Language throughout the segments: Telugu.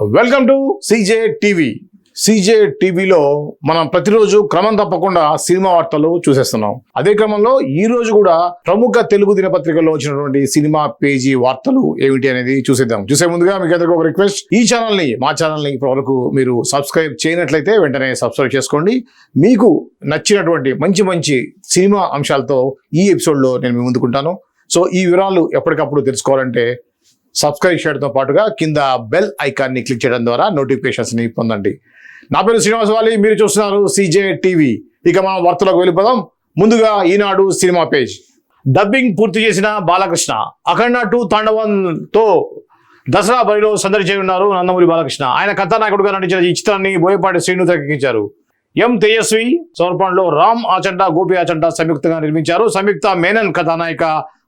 Welcome to CJ TV CJ టీవీలో మనం ప్రతిరోజు క్రమం తప్పకుండా సినిమా వార్తలు చూసేస్తున్నాం. అదే క్రమంలో ఈ రోజు కూడా ప్రముఖ తెలుగు దినపత్రికల్లో వచ్చినటువంటి సినిమా పేజీ వార్తలు ఏమిటి అనేది చూసేద్దాం. చూసే ముందుగా మీకు అందరికీ ఒక రిక్వెస్ట్. ఈ ఛానల్ని మా ఛానల్ని ఇప్పటివరకు మీరు సబ్స్క్రైబ్ చేయనట్లయితే వెంటనే సబ్స్క్రైబ్ చేసుకోండి. మీకు నచ్చినటువంటి మంచి మంచి సినిమా అంశాలతో ఈ ఎపిసోడ్లో నేను మీ ముందుకుంటాను. సో ఈ వివరాలు ఎప్పటికప్పుడు తెలుసుకోవాలంటే సబ్స్క్రైబ్ చేయడంతో పాటుగా కింద బెల్ ఐకాన్ని క్లిక్ చేయడం ద్వారా నోటిఫికేషన్స్ని ని పొందండి. నా పేరు శ్రీనివాస్ వాలి మీరు చూస్తున్నారు సీజే టీవీ ఇక మనం వార్తలకు వెళ్ళిపోదాం. ముందుగా ఈనాడు సినిమా పేజ్. డబ్బింగ్ పూర్తి చేసిన బాలకృష్ణ అఖండ టూ తాండవంతో దసరా బరిలో సందడి చేయనున్నారు నందమూరి బాలకృష్ణ. ఆయన కథానాయకుడుగా నటించిన ఈ చిత్రాన్ని బోయపాటి శ్రీను తెరకెక్కించారు. ఎం తేజస్వి సమర్పణలో రామ్ ఆచంట గోపి ఆచంట సంయుక్తంగా నిర్మించారు. సంయుక్త మేనన్ కథానాయిక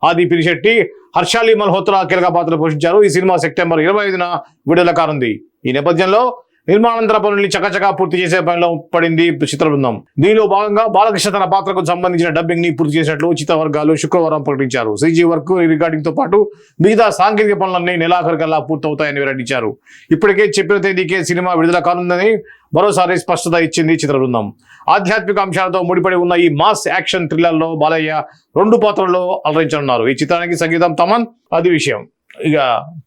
ఆది పిరిశెట్టి హర్షాలి మల్హోత్రా కీలక పాత్ర పోషించారు. ఈ సినిమా సెప్టెంబర్ ఇరవై ఐదున విడుదల కానుంది. ఈ నేపథ్యంలో నిర్మాణాంతర పనుల్ని చకచకా పూర్తి చేసే పనిలో పడింది చిత్ర బృందం దీనిలో భాగంగా బాలకృష్ణ తన పాత్రకు సంబంధించిన డబ్బింగ్ని పూర్తి చేసినట్లు చిత్ర వర్గాలు శుక్రవారం ప్రకటించారు. సీజీ వర్క్ రికార్డింగ్తో పాటు మిగతా సాంకేతిక పనులన్నీ నెలాఖరికల్లా పూర్తవుతాయని వెల్లడించారు. ఇప్పటికే చెప్పిన తేదీకే సినిమా విడుదల కానుందని మరోసారి స్పష్టత ఇచ్చింది చిత్ర బృందం ఆధ్యాత్మిక అంశాలతో ముడిపడి ఉన్న ఈ మాస్ యాక్షన్ థ్రిల్లర్లో బాలయ్య రెండు పాత్రల్లో అలరించనున్నారు. ఈ చిత్రానికి సంగీతం తమన్ అది విషయం. ఇక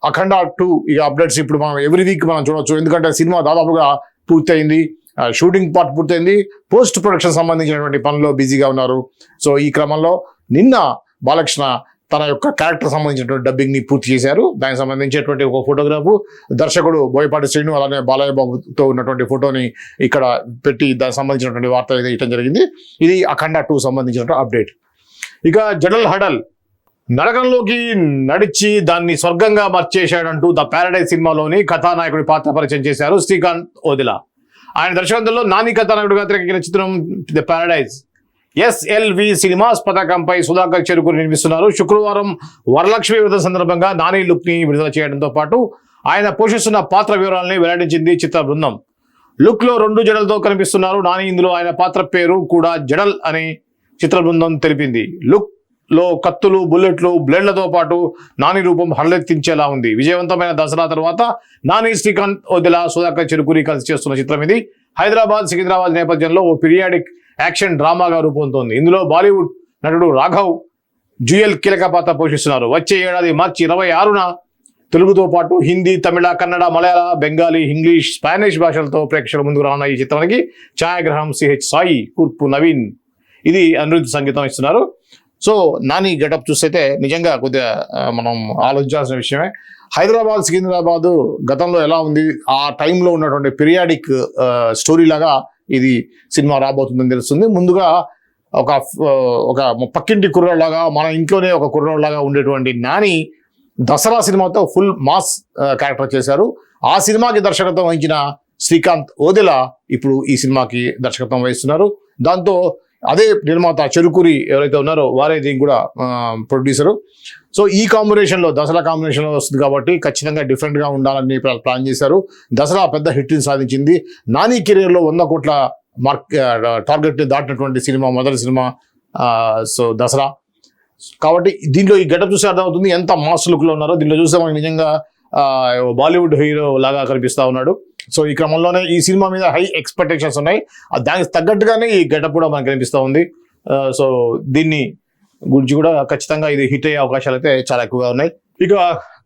అఖండ టూ ఇక అప్డేట్స్ ఇప్పుడు మనం ఎవ్రీ వీక్ మనం చూడొచ్చు. ఎందుకంటే సినిమా దాదాపుగా పూర్తయింది. షూటింగ్ పార్ట్ పూర్తయింది. పోస్ట్ ప్రొడక్షన్ సంబంధించినటువంటి పనుల్లో బిజీగా ఉన్నారు. సో ఈ క్రమంలో నిన్న బాలకృష్ణ తన యొక్క క్యారెక్టర్ సంబంధించినటువంటి డబ్బింగ్ని పూర్తి చేశారు. దానికి సంబంధించినటువంటి ఒక ఫోటోగ్రాఫ్ దర్శకుడు బోయపాటి శ్రీను అలానే బాలయ్య బాబుతో ఉన్నటువంటి ఫోటోని ఇక్కడ పెట్టి దానికి సంబంధించినటువంటి వార్త అయితే ఇవ్వడం జరిగింది. ఇది అఖండ టూ సంబంధించినటువంటి అప్డేట్ ఇక జడల్ హడల్ నరకంలోకి నడిచి దాన్ని స్వర్గంగా మార్చేశాడంటూ ద ప్యారడైజ్ సినిమాలోని కథానాయకుడి పాత్ర పరిచయం చేశారు శ్రీకాంత్ ఓదిలా. ఆయన దర్శకత్వంలో నాని కథానాయకుడిగా తెరకెక్కిన చిత్రం ద ప్యారడైజ్. ఎస్ఎల్వి సినిమాస్ పథకంపై సుధాకర్ చెరుకుని నిర్మిస్తున్నారు. శుక్రవారం వరలక్ష్మి విడుదల సందర్భంగా నాని లుక్ని విడుదల చేయడంతో పాటు ఆయన పోషిస్తున్న పాత్ర వివరాలని వెల్లడించింది చిత్ర బృందం. లుక్లో రెండు జడలతో కనిపిస్తున్నారు. నాని ఇందులో ఆయన పాత్ర పేరు కూడా జడల్ అని చిత్ర బృందం తెలిపింది. లుక్ లో కత్తులు బుల్లెట్లు బ్లేడ్లతో పాటు నాని రూపం హరలెత్తించేలా ఉంది. విజయవంతమైన దసరా తర్వాత నాని శ్రీకాంత్ ఓదెలా సుధాకర్ చెరుకురి కలిసి చేస్తున్న చిత్రం ఇది. హైదరాబాద్ సికింద్రాబాద్ నేపథ్యంలో ఓ పీరియాడిక్ యాక్షన్ డ్రామాగా రూపొందుతోంది. ఇందులో బాలీవుడ్ నటుడు రాఘవ్ జుయల్ కీలక పాత్ర పోషిస్తున్నారు. వచ్చే ఏడాది మార్చి ఇరవై ఆరున తెలుగుతో పాటు హిందీ తమిళ కన్నడ మలయాళ బెంగాలీ ఇంగ్లీష్ స్పానిష్ భాషలతో ప్రేక్షకుల ముందుకు రానున్న ఈ చిత్రానికి ఛాయాగ్రహం సిహెచ్ సాయి కూర్పు నవీన్. ఇది అనిరుద్ధ సంగీతం ఇస్తున్నారు. సో నాని గెటప్ చూస్తే నిజంగా కొద్దిగా మనం ఆలోచించాల్సిన విషయమే. హైదరాబాద్ సికింద్రాబాద్ గతంలో ఎలా ఉంది? ఆ టైంలో ఉన్నటువంటి పీరియాడిక్ స్టోరీ లాగా ఇది సినిమా రాబోతుందని తెలుస్తుంది. ముందుగా ఒక ఒక పక్కింటి కుర్రోళ్ళలాగా మన ఇంట్లోనే ఒక కుర్రోళ్ళలాగా ఉండేటువంటి నాని దసరా సినిమాతో ఫుల్ మాస్ క్యారెక్టర్ చేశారు. ఆ సినిమాకి దర్శకత్వం వహించిన శ్రీకాంత్ ఓదెల ఇప్పుడు ఈ సినిమాకి దర్శకత్వం వహిస్తున్నారు. దాంతో అదే నిర్మాత చెరుకురి ఎవరైతే ఉన్నారో వారే దీనికి కూడా ప్రొడ్యూసరు సో ఈ కాంబినేషన్లో దసరా కాంబినేషన్లో వస్తుంది కాబట్టి ఖచ్చితంగా డిఫరెంట్గా ఉండాలని ప్లాన్ చేశారు. దసరా పెద్ద హిట్ని సాధించింది. నాని కెరీర్లో వంద కోట్ల మార్క్ టార్గెట్ని దాటినటువంటి సినిమా మొదటి సినిమా సో దసరా. కాబట్టి దీంట్లో ఈ గెటప్ చూస్తే అర్థమవుతుంది ఎంత మాస్ లుక్లో ఉన్నారో. దీంట్లో చూస్తే మనకి నిజంగా బాలీవుడ్ హీరో లాగా కనిపిస్తూ ఉన్నాడు. సో ఈ క్రమంలోనే ఈ సినిమా మీద హై ఎక్స్పెక్టేషన్స్ ఉన్నాయి. దానికి తగ్గట్టుగానే ఈ గెటప్ కూడా మనకు కనిపిస్తూ ఉంది. సో దీన్ని గురించి కూడా ఖచ్చితంగా ఇది హిట్ అయ్యే అవకాశాలు అయితే చాలా ఎక్కువగా ఉన్నాయి. ఇక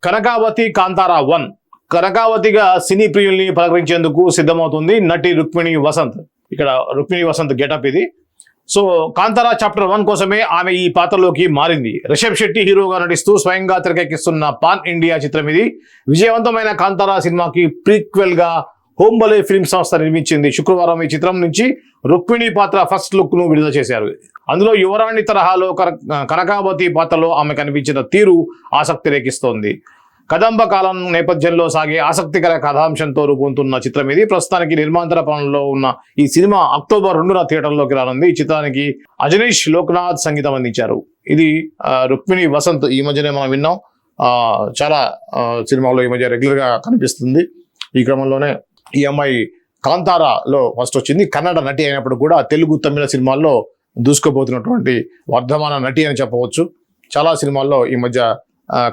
కనకావతి కాంతారా వన్. కనకావతిగా సినీ ప్రియుల్ని పలకరించేందుకు సిద్ధమవుతుంది నటి రుక్మిణి వసంత్. ఇక్కడ రుక్మిణి వసంత్ గెటప్ ఇది. సో కాంతారా చాప్టర్ వన్ కోసమే ఆమె ఈ పాత్రలోకి మారింది. రిషబ్ శెట్టి హీరోగా నటిస్తూ స్వయంగా తెరకెక్కిస్తున్న పాన్ ఇండియా చిత్రం ఇది. విజయవంతమైన కాంతారా సినిమాకి ప్రీక్వెల్గా హోంబలే ఫిల్మ్ సంస్థ నిర్మించింది. శుక్రవారం ఈ చిత్రం నుంచి రుక్మిణి పాత్ర ఫస్ట్ లుక్ను విడుదల చేశారు. అందులో యువరాణి తరహాలో కర- కనకావతి పాత్రలో ఆమె కనిపించిన తీరు ఆసక్తి రేకిస్తోంది. కదంబ కాలం నేపథ్యంలో సాగే ఆసక్తికర కథాంశంతో రూపొందుతున్న చిత్రం ఇది ప్రస్తుతానికి నిర్మాంతర పనుల్లో ఉన్న ఈ సినిమా అక్టోబర్ రెండున థియేటర్లోకి రానుంది. ఈ చిత్రానికి అజనీష్ లోక్నాథ్ సంగీతం అందించారు. ఇది రుక్మిణి వసంత్ ఈ మధ్యనే మనం విన్నాం. చాలా సినిమాలో ఈ మధ్య రెగ్యులర్గా కనిపిస్తుంది. ఈ క్రమంలోనే ఈ అమ్మాయి కాంతారాలో ఫస్ట్ వచ్చింది. కన్నడ నటి అయినప్పుడు కూడా తెలుగు తమిళ సినిమాల్లో దూసుకుపోతున్నటువంటి వర్ధమాన నటి అని చెప్పవచ్చు. చాలా సినిమాల్లో ఈ మధ్య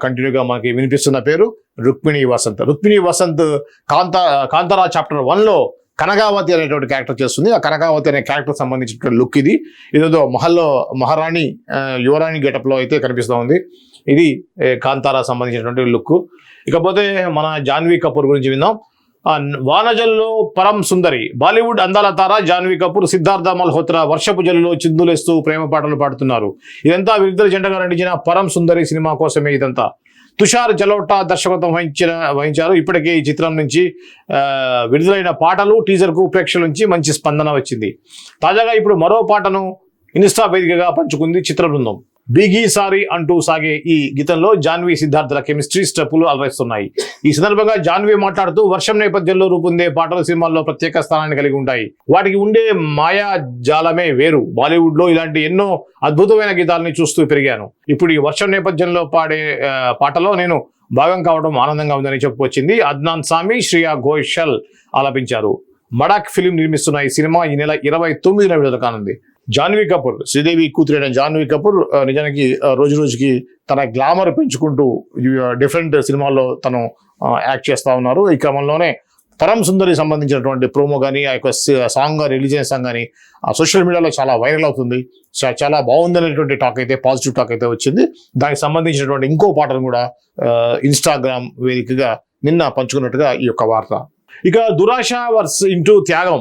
కంటిన్యూగా మనకి వినిపిస్తున్న పేరు రుక్మిణి వసంత్. రుక్మిణి వసంత్ కాంత కాంతారా చాప్టర్ వన్లో కనకావతి అనేటువంటి క్యారెక్టర్ చేస్తుంది. ఆ కనకావతి అనే క్యారెక్టర్ సంబంధించినటువంటి లుక్ ఇది. ఇదేదో మహల్లో మహారాణి యువరాణి గెటప్లో లో అయితే కనిపిస్తూ ఉంది. ఇది కాంతారా సంబంధించినటువంటి లుక్ ఇకపోతే మన జాన్వీ కపూర్ గురించి విందాం. వానజల్లో పరం సుందరి. బాలీవుడ్ అందాల తార జాన్వీ కపూర్ సిద్ధార్థ మల్హోత్రా వర్షపు జల్లులో చిందులేస్తూ ప్రేమ పాటలు పాడుతున్నారు. ఇదంతా వీరిద్దరు జంటగా నటించిన పరం సుందరి సినిమా కోసమే ఇదంతా. తుషార్ జలోటా దర్శకత్వం వహించిన వహించారు. ఇప్పటికే ఈ చిత్రం నుంచి విడుదలైన పాటలు టీజర్కు ప్రేక్షకుల నుంచి మంచి స్పందన వచ్చింది. తాజాగా ఇప్పుడు మరో పాటను ఇన్స్టా వేదికగా పంచుకుంది చిత్ర బృందం బిగి సారీ అంటూ సాగే ఈ గీతంలో జాన్వీ సిద్ధార్థుల కెమిస్ట్రీ స్టెప్పులు అలరిస్తున్నాయి. ఈ సందర్భంగా జాన్వీ మాట్లాడుతూ వర్షం నేపథ్యంలో రూపొందే పాటలు సినిమాల్లో ప్రత్యేక స్థానాన్ని కలిగి ఉంటాయి. వాటికి ఉండే మాయా జాలమే వేరు. బాలీవుడ్లో ఇలాంటి ఎన్నో అద్భుతమైన గీతాలని చూస్తూ పెరిగాను. ఇప్పుడు ఈ వర్షం నేపథ్యంలో పాడే పాటలో నేను భాగం కావడం ఆనందంగా ఉందని చెప్పుకొచ్చింది అద్నాన్ సామి శ్రియా ఘోషల్ ఆలపించారు. మడాక్ ఫిలిం నిర్మిస్తున్న ఈ సినిమా ఈ నెల ఇరవై తొమ్మిదిన విడుదల కానుంది. జాన్వీ కపూర్ శ్రీదేవి కూతురైన జాన్వీ కపూర్ నిజానికి రోజు రోజుకి తన గ్లామర్ పెంచుకుంటూ డిఫరెంట్ సినిమాల్లో తను యాక్ట్ చేస్తా ఉన్నారు. ఈ క్రమంలోనే పరం సుందరి సంబంధించినటువంటి ప్రోమో కానీ ఆ యొక్క సాంగ్ రిలీజ్ అయిన సాంగ్ కానీ ఆ సోషల్ మీడియాలో చాలా వైరల్ అవుతుంది. చాలా బాగుంది అనేటువంటి టాక్ అయితే పాజిటివ్ టాక్ అయితే వచ్చింది. దానికి సంబంధించినటువంటి ఇంకో పాటను కూడా ఇన్స్టాగ్రామ్ వేదికగా నిన్న పంచుకున్నట్టుగా ఈ యొక్క వార్త. ఇక దురాశ వర్స్ ఇంటూ త్యాగం.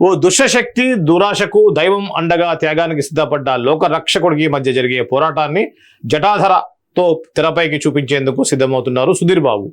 ఓ దుష్టశక్తి దురాశకు దైవం అండగా త్యాగానికి సిద్ధపడ్డ లోక రక్షకుడికి మధ్య జరిగే పోరాటాన్ని జటాధరతో తెరపైకి చూపించేందుకు సిద్ధమవుతున్నారు సుధీర్ బాబు.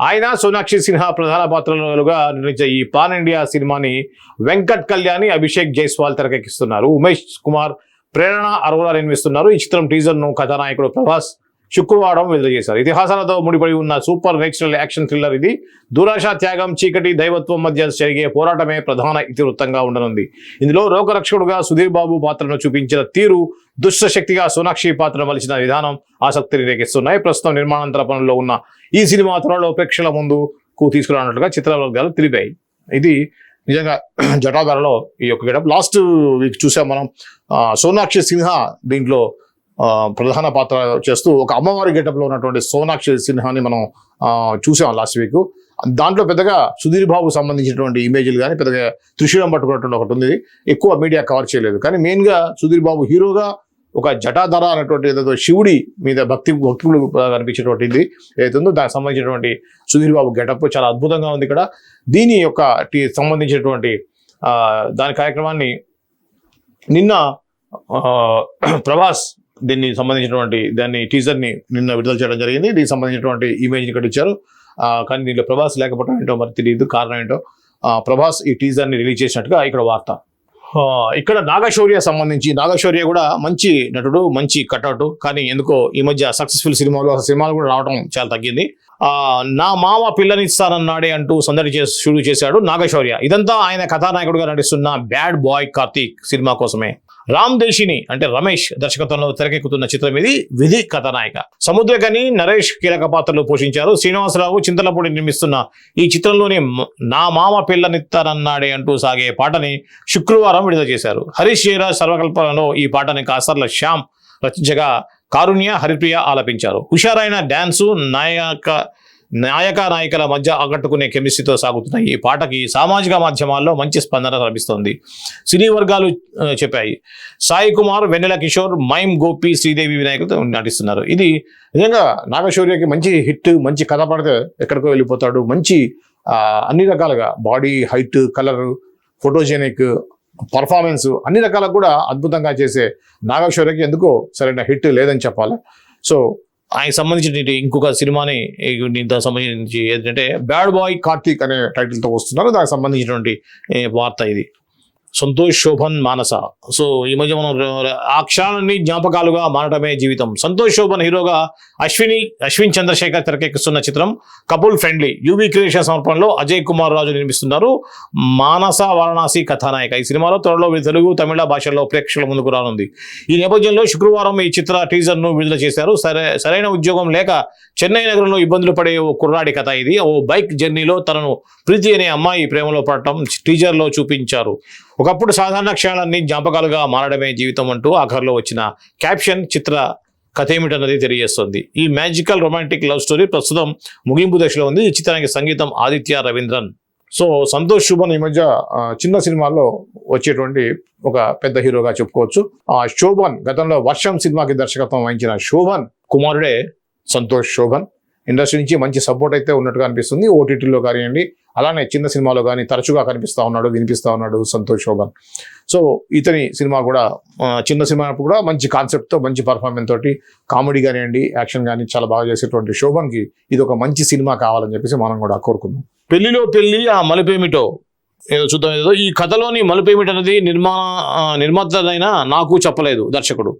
ఆయన సోనాక్షి సిన్హా ప్రధాన పాత్రలుగా నిర్మించే ఈ పాన్ ఇండియా సినిమాని వెంకట్ కళ్యాణి అభిషేక్ జైస్వాల్ తెరకెక్కిస్తున్నారు. ఉమేష్ కుమార్ ప్రేరణ అరోరా నిర్మిస్తున్నారు. ఈ చిత్రం టీజర్ను కథానాయకుడు ప్రభాస్ శుక్రవారం విడుదల చేశారు. ఇతిహాసాలతో ముడిపడి ఉన్న సూపర్ నేచురల్ యాక్షన్ థ్రిల్లర్ ఇది. దురాశ త్యాగం చీకటి దైవత్వం మధ్య జరిగే పోరాటమే ప్రధాన ఇతివృత్తంగా ఉండనుంది. ఇందులో లోకరక్షకుడుగా సుధీర్ బాబు పాత్రను చూపించిన తీరు దుష్ట శక్తిగా సోనాక్షి పాత్ర మలిచిన విధానం ఆసక్తిని రేకెస్తున్నాయి ప్రస్తుతం నిర్మాణాంతర పనుల్లో ఉన్న ఈ సినిమా త్వరలో ప్రేక్షకుల ముందుకు తీసుకురానున్నట్లుగా చిత్ర వర్గాలు తెలిపాయి. ఇది నిజంగా జటాధారలో ఈ యొక్క గెటప్. లాస్ట్ వీక్ చూసాం మనం. సోనాక్షి సిన్హా దీంట్లో ప్రధాన పాత్ర చేస్తూ ఒక అమ్మవారి గెటప్లో ఉన్నటువంటి సోనాక్షి సిన్హాని మనం చూసాం లాస్ట్ వీక్. దాంట్లో పెద్దగా సుధీర్ బాబు సంబంధించినటువంటి ఇమేజ్లు కానీ పెద్దగా త్రిశూలం పట్టుకున్నటువంటి ఒకటి ఉంది. ఎక్కువ మీడియా కవర్ చేయలేదు. కానీ మెయిన్గా సుధీర్ బాబు హీరోగా ఒక జటాధర అనేటువంటి ఏదో శివుడి మీద భక్తి భక్తులు కనిపించేటువంటిది ఏదైతుందో దానికి సంబంధించినటువంటి సుధీర్ బాబు గెటప్ చాలా అద్భుతంగా ఉంది ఇక్కడ. దీని యొక్క సంబంధించినటువంటి దాని కార్యక్రమాన్ని నిన్న ప్రభాస్ దీన్ని సంబంధించినటువంటి దాన్ని టీజర్ని నిన్న విడుదల చేయడం జరిగింది. దీనికి సంబంధించినటువంటి ఇమేజ్ని ఇక్కడ ఇచ్చారు. కానీ దీంట్లో ప్రభాస్ లేకపోవడం ఏంటో మరి తెలియదు. కారణం ఏంటో? ప్రభాస్ ఈ టీజర్ని రిలీజ్ చేసినట్టుగా ఇక్కడ వార్త. ఇక్కడ నాగశౌర్య సంబంధించి నాగశౌర్య కూడా మంచి నటుడు మంచి కట్అవుట్. కానీ ఎందుకో ఈ మధ్య సక్సెస్ఫుల్ సినిమాలు సినిమాలు కూడా రావడం చాలా తగ్గింది. నా మామ పిల్లనిస్తానన్నాడే అంటూ సందడి చేసి షూట్ చేశాడు నాగశౌర్య. ఇదంతా ఆయన కథానాయకుడిగా నటిస్తున్న బ్యాడ్ బాయ్ కార్తీక్ సినిమా కోసమే. రామ్ దేశిని అంటే రమేష్ దర్శకత్వంలో తెరకెక్కుతున్న చిత్రం ఇది. విధి కథానాయిక. సముద్రకని నరేష్ కీలక పాత్రలు పోషించారు. శ్రీనివాసరావు చింతలపూడి నిర్మిస్తున్న ఈ చిత్రంలోని నా మామ పిల్లనిస్తానన్నాడే అంటూ సాగే పాటని శుక్రవారం విడుదల చేశారు. హరీష్ జయరాజ్ సర్వకల్పనలో ఈ పాటని కాసర్ల శ్యామ్ రచించగా కారుణ్య హరిప్రియ ఆలపించారు. హుషారైన డ్యాన్సు నాయక నాయక నాయకుల మధ్య ఆకట్టుకునే కెమిస్ట్రీతో సాగుతున్న ఈ పాటకి సామాజిక మాధ్యమాల్లో మంచి స్పందన లభిస్తోంది. సినీ వర్గాలు చెప్పాయి. సాయి కుమార్ వెన్నెల కిషోర్ మైమ్ గోపి శ్రీదేవి వినాయకులతో నటిస్తున్నారు. ఇది నిజంగా నాగశౌర్యకి మంచి హిట్ మంచి కథ పడితే ఎక్కడికో వెళ్ళిపోతాడు. మంచి అన్ని రకాలుగా body height colour photogenic performance అన్ని రకాలకు కూడా అద్భుతంగా చేసే నాగశౌర్యకి ఎందుకో సరైన హిట్ లేదని చెప్పాలి. సో ఆయన సంబంధించిన ఇంకొక సినిమాని దానికి సంబంధించి ఏంటంటే బ్యాడ్ బాయ్ కార్తీక్ అనే టైటిల్తో వస్తున్నారు. దానికి సంబంధించినటువంటి వార్త ఇది. సంతోష్ శోభన్ మానస. సో ఈ మధ్య మనం ఆ క్షణాన్ని జ్ఞాపకాలుగా మారటమే జీవితం. సంతోష్ శోభన్ హీరోగా అశ్విని అశ్విన్ చంద్రశేఖర్ తెరకెక్కిస్తున్న చిత్రం కపుల్ ఫ్రెండ్లీ యూవీ క్రియేషన్ సమర్పణలో అజయ్ కుమార్ రాజు నిర్మిస్తున్నారు మానస వారణాసి కథానాయక. ఈ సినిమాలో త్వరలో తెలుగు తమిళ భాషల్లో ప్రేక్షకుల ముందుకు రానుంది. ఈ నేపథ్యంలో శుక్రవారం ఈ చిత్ర టీజర్ను విడుదల చేశారు. సరే సరైన ఉద్యోగం లేక చెన్నై నగరంలో ఇబ్బందులు పడే ఓ కుర్రాడి కథ ఇది. ఓ బైక్ జర్నీలో తనను ప్రీతి అనే అమ్మాయి ప్రేమలో పడటం టీజర్లో చూపించారు. ఒకప్పుడు సాధారణ క్షణాలన్నీ జ్ఞాపకాలుగా మారడమే జీవితం అంటూ ఆఖరిలో వచ్చిన క్యాప్షన్ చిత్ర కథ ఏమిటన్నది తెలియజేస్తుంది. ఈ మ్యాజికల్ రొమాంటిక్ లవ్ స్టోరీ ప్రస్తుతం ముగింపు దశలో ఉంది. ఈ చిత్రానికి సంగీతం ఆదిత్య రవీంద్రన్. సో సంతోష్ శుభన్ ఈ మధ్య చిన్న సినిమాల్లో వచ్చేటువంటి ఒక పెద్ద హీరోగా చెప్పుకోవచ్చు. ఆ శోభన్ గతంలో వర్షం సినిమాకి దర్శకత్వం వహించిన శోభన్ కుమారుడే సంతోష్ శోభన్. ఇండస్ట్రీ నుంచి మంచి సపోర్ట్ అయితే ఉన్నట్టుగా అనిపిస్తుంది. ఓటీటీలో కానివ్వండి అలానే చిన్న సినిమాలో కానీ తరచుగా కనిపిస్తా ఉన్నాడు వినిపిస్తూ ఉన్నాడు సంతోష్ శోభన్. సో ఇతని సినిమా కూడా చిన్న సినిమా కూడా మంచి కాన్సెప్ట్తో మంచి పర్ఫార్మెన్స్ తోటి కామెడీ కానివ్వండి యాక్షన్ కానీ చాలా బాగా చేసేటువంటి శోభన్కి ఇది ఒక మంచి సినిమా కావాలని చెప్పేసి మనం కూడా కోరుకుందాం. పెళ్ళిలో పెళ్ళి ఆ మలుపేమిటో? ఏదో చూద్దాం ఏదో ఈ కథలోని మలుపేమిటి అనేది నిర్మా నిర్మాతదైన నాకు చెప్పలేదు దర్శకుడు.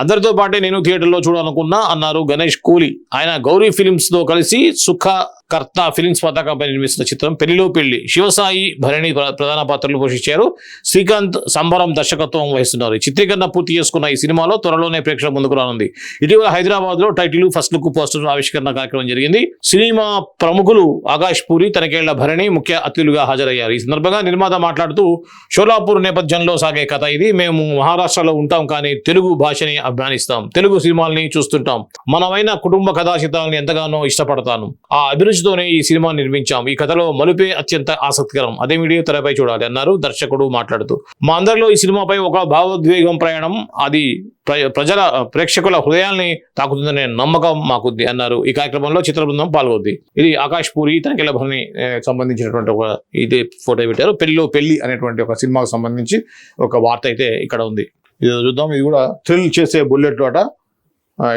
అందరితో పాటే నేను థియేటర్లో చూడాలనుకున్నా అన్నారు గణేష్ కూలి. ఆయన గౌరీ ఫిలిమ్స్తో కలిసి సుఖ కర్త ఫిలిమ్స్ పతాకంపై నిర్మిస్తున్న చిత్రం పెళ్ళిలో పెళ్ళి. శివసాయి భరణి ప్రధాన పాత్రలు పోషించారు. శ్రీకాంత్ సంబరం దర్శకత్వం వహిస్తున్నారు. ఈ చిత్రీకరణ పూర్తి చేసుకున్న ఈ సినిమాలో త్వరలోనే ప్రేక్షకుల ముందుకు రానుంది. ఇటీవల హైదరాబాద్లో టైటిల్ ఫస్ట్ లుక్ పోస్టర్ ఆవిష్కరణ కార్యక్రమం జరిగింది. సినిమా ప్రముఖులు ఆకాష్ పూరి తనకేళ్ళ భరణి ముఖ్య అతిథులుగా హాజరయ్యారు. ఈ సందర్భంగా నిర్మాత మాట్లాడుతూ షోలాపూర్ నేపథ్యంలో సాగే కథ ఇది. మేము మహారాష్ట్రలో ఉంటాం కానీ తెలుగు భాషని అభిమానిస్తాం. తెలుగు సినిమాల్ని చూస్తుంటాం. మనమైన కుటుంబ కథా ఎంతగానో ఇష్టపడతాను. ఆ అభిరుచి అభిరుచితోనే ఈ సినిమా నిర్మించాం ఈ కథలో మలుపే అత్యంత ఆసక్తికరం. అదే వీడియో తెరపై చూడాలి అన్నారు దర్శకుడు మాట్లాడుతూ. మా అందరిలో ఈ సినిమాపై ఒక భావోద్వేగం ప్రయాణం అది ప్ర- ప్రజల ప్రేక్షకుల హృదయాల్ని తాకుతుందనే నమ్మకం మాకుంది అన్నారు. ఈ కార్యక్రమంలో చిత్ర బృందం పాల్గొంది. ఇది ఆకాష్ పూరి తనిఖీల భవని సంబంధించినటువంటి ఒక ఇది ఫోటో పెట్టారు. పెళ్ళిలో పెళ్ళి అనేటువంటి ఒక సినిమాకు సంబంధించి ఒక వార్త అయితే ఇక్కడ ఉంది. ఇది చూద్దాం. ఇది కూడా థ్రిల్ చేసే బుల్లెట్ అట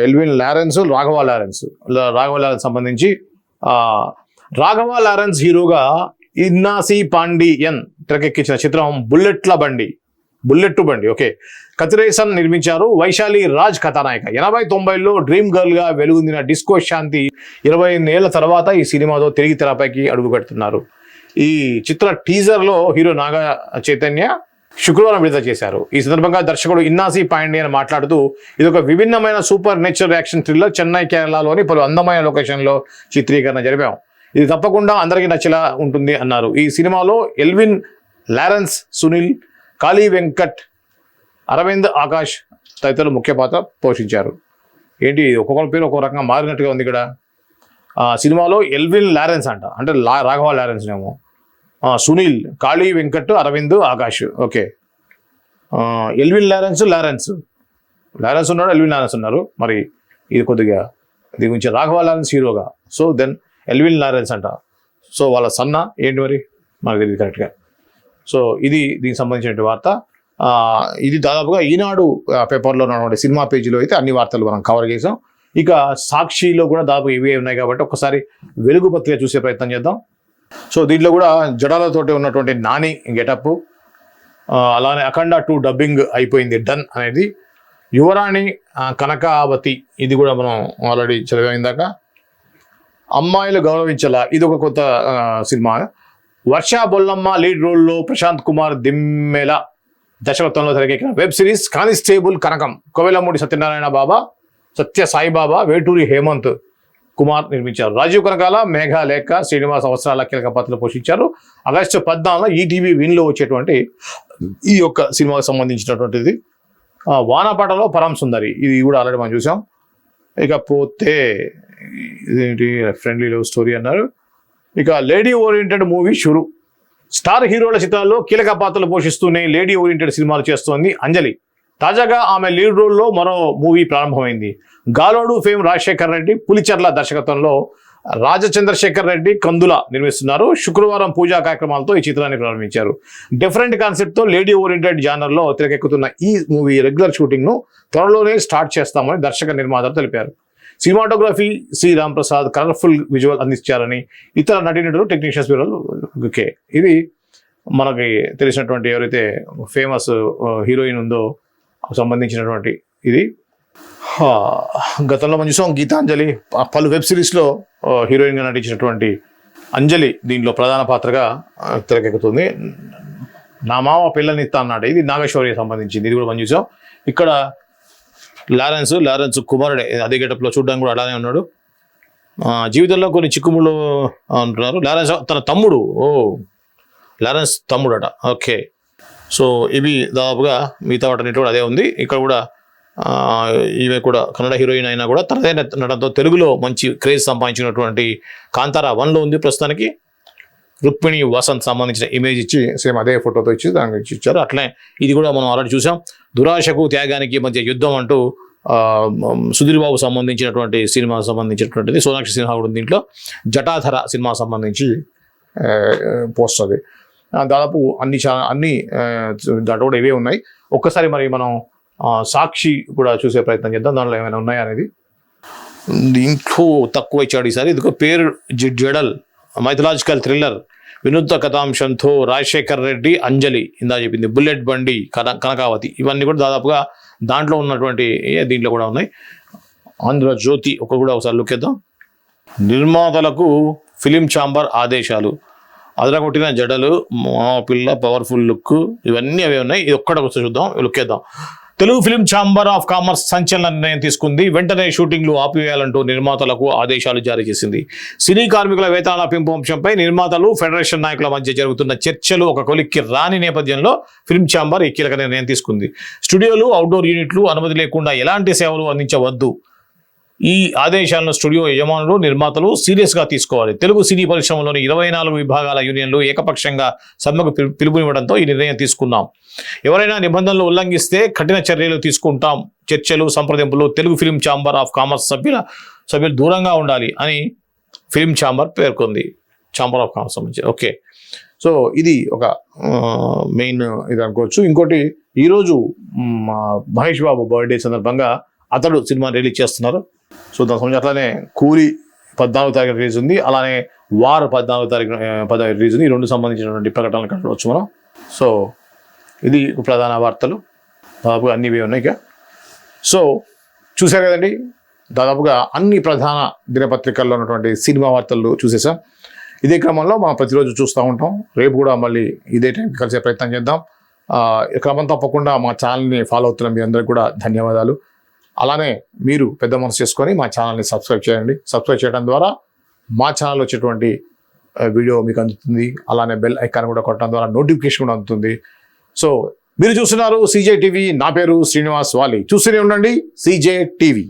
Elvin Lawrence Raghava Lawrence. Raghava Lawrence సంబంధించి రాఘవ లారెన్స్ హీరోగా ఇన్నాసి పాండి ఎన్ తెరకెక్కించిన చిత్రం బుల్లెట్ల బండి. బుల్లెట్ బండి ఓకే. కతిరేసన్ నిర్మించారు వైశాలి రాజ్ కథానాయక. ఎనభై తొంభైలో డ్రీమ్ గర్ల్గా వెలుగొందిన డిస్కో శాంతి ఇరవై ఏళ్ళ తర్వాత ఈ సినిమాతో తిరిగి తెరపైకి అడుగు పెడుతున్నారు. ఈ చిత్ర టీజర్లో హీరో నాగ చైతన్య శుక్రవారం విడుదల చేశారు. ఈ సందర్భంగా దర్శకుడు ఇన్నాసి పాండే అని మాట్లాడుతూ ఇది ఒక విభిన్నమైన super nature action thriller Chennai కేరళలోని పలు అందమైన లొకేషన్లో చిత్రీకరణ జరిపాం. ఇది తప్పకుండా అందరికీ నచ్చేలా ఉంటుంది అన్నారు. ఈ సినిమాలో ఎల్విన్ లారెన్స్ సునీల్ కాళీ వెంకట్ అరవింద్ ఆకాష్ తదితరులు ముఖ్య పాత్ర పోషించారు. ఏంటి? ఒక్కొక్కరి పేరు ఒక్కొక్క రకంగా మారినట్టుగా ఉంది ఇక్కడ. ఆ, సినిమాలో ఎల్విన్ లారెన్స్ అంట. అంటే లా రాఘవ లారెన్స్ నేమో. Sunil Kali Venkat Aravind Akash. Okay. Elvin Lawrence Lawrence. Lawrence ఉన్నాడు ఎల్విన్ లారెన్స్ ఉన్నారు. మరి ఇది కొద్దిగా దీని గురించి రాఘవ లారెన్స్ హీరోగా. సో దెన్ ఎల్విన్ లారెన్స్ అంట. సో వాళ్ళ సన్న ఏంటి మరి? మనకు తెలియదు కరెక్ట్గా సో ఇది దీనికి సంబంధించిన వార్త. ఇది దాదాపుగా ఈనాడు పేపర్లో ఉన్నటువంటి సినిమా పేజీలో అయితే అన్ని వార్తలు మనం కవర్ చేసాం. ఇక సాక్షిలో కూడా దాదాపు ఇవే ఉన్నాయి కాబట్టి ఒకసారి వెలుగు పత్రిక చూసే ప్రయత్నం చేద్దాం. సో దీంట్లో కూడా జడాలతోటి ఉన్నటువంటి నాని గెటప్ అలానే అఖండ టూ డబ్బింగ్ అయిపోయింది డన్ అనేది. యువరాణి కనకావతి ఇది కూడా మనం ఆల్రెడీ చదివిందాక అమ్మాయిలు గౌరవించాల ఇది ఒక కొత్త సినిమా. వర్ష బొల్లమ్మ లీడ్ రోల్లో ప్రశాంత్ కుమార్ దిమ్మెల దర్శకత్వంలో తెరకెక్కిన web series constable Kanakam. Kovelamudi Satyanarayana Baba Satya Saibaba Veturi Hemanth. Kumar నిర్మించారు. రాజీవ్ కనకాల మేఘ లేఖ శ్రీనివాస్ అవసరాల కీలక పాత్రలు పోషించారు. ఆగస్టు పద్నాలుగున ఈటీవీ విన్లో వచ్చేటువంటి ఈ యొక్క సినిమాకు సంబంధించినటువంటిది. వానపాటలో పరం సుందరి. ఇది కూడా ఆల్రెడీ మనం చూసాం. ఇకపోతే ఇదేంటి ఫ్రెండ్లీ లవ్ స్టోరీ అన్నారు. ఇక లేడీ ఓరియంటెడ్ మూవీ షురు. స్టార్ హీరోల చిత్రాల్లో కీలక పాత్రలు పోషిస్తూనే లేడీ ఓరియంటెడ్ సినిమాలు చేస్తోంది అంజలి. తాజాగా ఆమె లీడ్ రోల్లో మరో మూవీ ప్రారంభమైంది. గాలోడు ఫేమ్ రాజశేఖర్ రెడ్డి పులిచెర్ల దర్శకత్వంలో రాజచంద్రశేఖర్ రెడ్డి కందుల నిర్మిస్తున్నారు. శుక్రవారం పూజా కార్యక్రమాలతో ఈ చిత్రాన్ని ప్రారంభించారు. డిఫరెంట్ కాన్సెప్ట్తో లేడీ ఓరియంటెడ్ జానర్లో తెరకెక్కుతున్న ఈ మూవీ రెగ్యులర్ షూటింగ్ను త్వరలోనే స్టార్ట్ చేస్తామని దర్శక నిర్మాతలు తెలిపారు. Cinematography C. Ram Prasad colourful visual అందించారని ఇతర నటీనటులు టెక్నీషియన్స్ ఓకే ఇది మనకి తెలిసినటువంటి ఎవరైతే ఫేమస్ హీరోయిన్ ఉందో సంబంధించినటువంటి ఇది. గతంలో మనం చూసాం గీతాంజలి పలు వెబ్ సిరీస్లో హీరోయిన్గా నటించినటువంటి అంజలి దీంట్లో ప్రధాన పాత్రగా తెరకెక్కుతుంది. నా మామ పిల్లనిత్తా అన్నాడు. ఇది నాగేశ్వరికి సంబంధించింది. ఇది కూడా మనం చూసాం ఇక్కడ లారెన్స్ లారెన్స్ కుమారుడే. అదే గెటప్లో చూడడానికి కూడా అలానే ఉన్నాడు. జీవితంలో కొన్ని చిక్కుముళ్ళు అంటున్నారు. లారెన్స్ తన తమ్ముడు. ఓ లారెన్స్ తమ్ముడట. ఓకే. సో ఇవి దాదాపుగా మిగతా వాటన్నిటి కూడా అదే ఉంది. ఇక్కడ కూడా ఈమె కూడా కన్నడ హీరోయిన్ అయినా కూడా తనదైన నటనతో తెలుగులో మంచి క్రేజ్ సంపాదించినటువంటి కాంతారా వన్లో ఉంది ప్రస్తుతానికి. రుక్మిణి వసంత్ సంబంధించిన ఇమేజ్ ఇచ్చి సేమ్ అదే ఫోటోతో ఇచ్చి దాని ఇచ్చి ఇచ్చారు. అట్లనే ఇది కూడా మనం ఆల్రెడీ చూసాం. దురాశకు త్యాగానికి మధ్య యుద్ధం అంటూ ఆ, సుధీర్ బాబు సంబంధించినటువంటి సినిమా సంబంధించినటువంటిది. సోనాక్షి సిన్హా కూడా దీంట్లో. జటాధర సినిమా సంబంధించి పోస్ట్ అది దాదాపు అన్ని చా అన్ని దాంట్లో కూడా ఇవే ఉన్నాయి. ఒక్కసారి మరి మనం సాక్షి కూడా చూసే ప్రయత్నం చేద్దాం. దాంట్లో ఏమైనా ఉన్నాయా అనేది? దీంట్లో తక్కువ ఇచ్చాడు ఈసారి. ఇది పేరు జి- జడల్ మైథలాజికల్ థ్రిల్లర్ వినూత్న కథాంశంతో రాజశేఖర్ రెడ్డి అంజలి ఇందా చెప్పింది బుల్లెట్ బండి కన కనకావతి. ఇవన్నీ కూడా దాదాపుగా దాంట్లో ఉన్నటువంటి దీంట్లో కూడా ఉన్నాయి. ఆంధ్రజ్యోతి ఒక కూడా ఒకసారి లుక్ ఇద్దాం నిర్మాతలకు ఫిలిం ఛాంబర్ ఆదేశాలు. అదరగొట్టిన జడలు మా పిల్ల పవర్ఫుల్ లుక్ ఇవన్నీ అవే ఉన్నాయి. ఇది ఒక్కడ ఒకసారి చూద్దాం లుక్కేద్దాం Telugu film chamber of commerce సంచలన నిర్ణయం తీసుకుంది. వెంటనే షూటింగ్లు ఆపివేయాలంటూ నిర్మాతలకు ఆదేశాలు జారీ చేసింది. సినీ కార్మికుల వేతనాల పెంపు అంశంపై నిర్మాతలు ఫెడరేషన్ నాయకుల మధ్య జరుగుతున్న చర్చలు ఒక కొలిక్కి రాని నేపథ్యంలో ఫిల్మ్ ఛాంబర్ ఈ కీలక నిర్ణయం తీసుకుంది. స్టూడియోలు అవుట్డోర్ యూనిట్లు అనుమతి లేకుండా ఎలాంటి సేవలు అందించవద్దు. ఈ ఆదేశాలను స్టూడియో యజమానులు నిర్మాతలు సీరియస్గా తీసుకోవాలి. తెలుగు సినీ పరిశ్రమలోని ఇరవై నాలుగు విభాగాల యూనియన్లు ఏకపక్షంగా సమ్మెకు పిలుపునివ్వడంతో ఈ నిర్ణయం తీసుకున్నాం ఎవరైనా నిబంధనలు ఉల్లంఘిస్తే కఠిన చర్యలు తీసుకుంటాం. చర్చలు సంప్రదింపులు Telugu film chamber of commerce సభ్యుల సభ్యులు దూరంగా ఉండాలి అని ఫిలిం ఛాంబర్ పేర్కొంది. ఛాంబర్ ఆఫ్ కామర్స్ సంబంధించి. ఓకే. సో ఇది ఒక మెయిన్ ఇది అనుకోవచ్చు. ఇంకోటి ఈరోజు మా మహేష్ బాబు బర్త్డే సందర్భంగా అతడు సినిమా రిలీజ్ చేస్తున్నారు. సో దాని సంబంధించి అట్లానే కూలి పద్నాలుగు తారీఖు రిలీజ్ ఉంది. అలానే వార్ పద్నాలుగు తారీఖు పదహారు రిలీజ్ ఉంది. ఈ రెండు సంబంధించినటువంటి ప్రకటనలు కట్టవచ్చు మనం సో ఇది ప్రధాన వార్తలు. దాదాపుగా అన్ని ఉన్నాయి ఇక. సో చూశారు కదండి? దాదాపుగా అన్ని ప్రధాన దినపత్రికల్లో ఉన్నటువంటి సినిమా వార్తలు చూసేసాం. ఇదే క్రమంలో మనం ప్రతిరోజు చూస్తూ ఉంటాం. రేపు కూడా మళ్ళీ ఇదే టైంకి కలిసే ప్రయత్నం చేద్దాం. క్రమం తప్పకుండా మా ఛానల్ని ఫాలో అవుతున్న మీ అందరికీ కూడా ధన్యవాదాలు. అలానే మీరు పెద్ద మనసు చేసుకొని మా ఛానల్ని సబ్స్క్రైబ్ చేయండి. సబ్స్క్రైబ్ చేయడం ద్వారా మా ఛానల్ వచ్చేటువంటి వీడియో మీకు అందుతుంది. అలానే బెల్ ఐకాన్ కూడా కొట్టడం ద్వారా నోటిఫికేషన్ కూడా అందుతుంది. సో మీరు చూస్తున్నారు సీజే టీవీ నా పేరు శ్రీనివాస్ వాలి. చూస్తూనే ఉండండి సీజే టీవీ